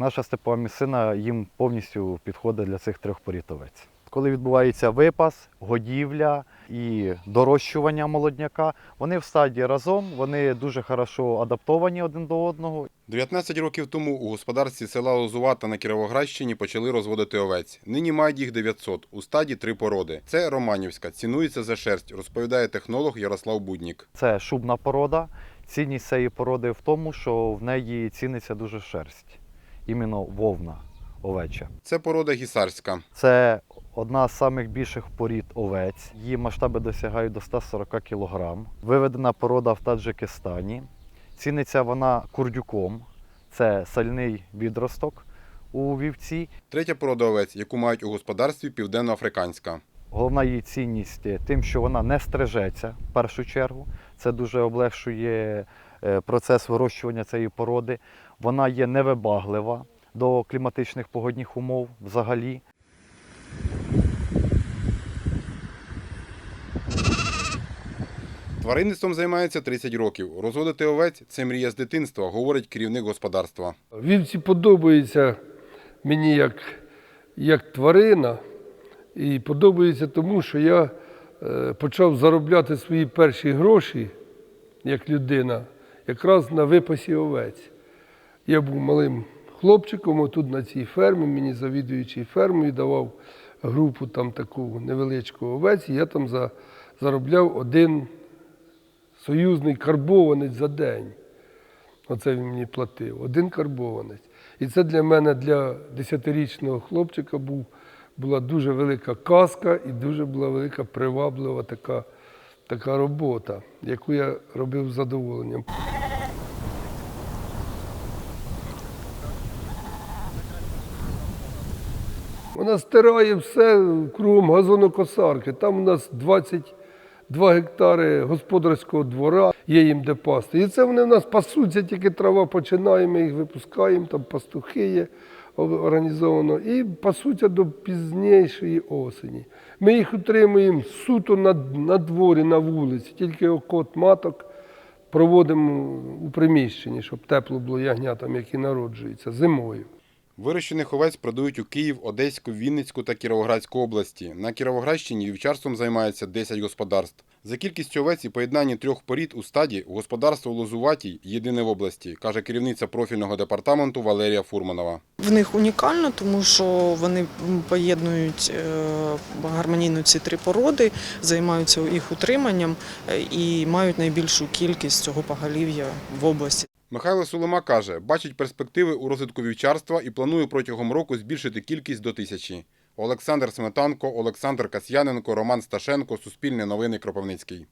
Наша степова місцина їм повністю підходить для цих трьох порід овець. Коли відбувається випас, годівля і дорощування молодняка, вони в стадії разом, вони дуже хорошо адаптовані один до одного. 19 років тому у господарстві села Лозувата на Кіровоградщині почали розводити овець. Нині мають їх 900, у стаді три породи. Це Романівська, цінується за шерсть, розповідає технолог Ярослав Буднік. Це шубна порода. Цінність цієї породи в тому, що в неї ціниться дуже шерсть, іменно вовна овеча. Це порода гісарська. Це одна з самих більших порід овець. Її масштаби досягають до 140 кг. Виведена порода в Таджикистані. Ціниться вона курдюком. Це сальний відросток у вівці. Третя порода овець, яку мають у господарстві південноафриканська. Головна її цінність тим, що вона не стрижеться в першу чергу. Це дуже облегшує е, процес вирощування цієї породи. Вона є невибаглива до кліматичних погодних умов взагалі. Тваринництвом займається 30 років. Розводити овець це мрія з дитинства, говорить керівник господарства. Вівці подобаються мені як, як тварина, і подобається тому, що я е, почав заробляти свої перші гроші як людина, якраз на випасі овець. Я був малим хлопчиком, отут на цій фермі, мені завідуючий фермою давав групу там таку невеличку овець, і я там за, заробляв один союзний карбованець за день. Оце він мені платив. Один карбованець. І це для мене, для 10-річного хлопчика, був, була дуже велика казка і дуже була велика приваблива така, така робота, яку я робив з задоволенням. Вона стирає все кругом газонокосарки. Там у нас 22 гектари господарського двора, є їм де пасти. І це вони в нас пасуться, тільки трава починає, ми їх випускаємо, там пастухи є організовано, і пасуться до пізнішої осені. Ми їх утримуємо суто на, на дворі, на вулиці, тільки окот маток проводимо у приміщенні, щоб тепло було ягнятам, які народжуються зимою. Вирощених овець продають у Київ, Одеську, Вінницьку та Кіровоградську області. На Кіровоградщині вівчарством займається 10 господарств. За кількістю овець і поєднанні трьох порід у стаді господарство Лозуватій єдине в області, каже керівниця профільного департаменту Валерія Фурманова. В них унікально, тому що вони поєднують е, гармонійно ці три породи, займаються їх утриманням е, і мають найбільшу кількість цього поголів'я в області. Михайло Сулима каже, бачить перспективи у розвитку вівчарства і планує протягом року збільшити кількість до тисячі. Олександр Сметанко, Олександр Касьяненко, Роман Сташенко, Суспільне новини Кропивницький.